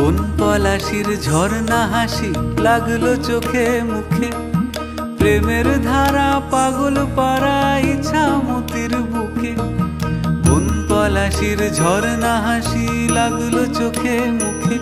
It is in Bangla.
বন পলাশির ঝর্ণা হাসি লাগল চোখে মুখে। প্রেমের ধারা পাগল পারা ইচ্ছা মতির বুকে। বন পলাশির ঝর্ণা হাসি লাগল চোখে মুখে।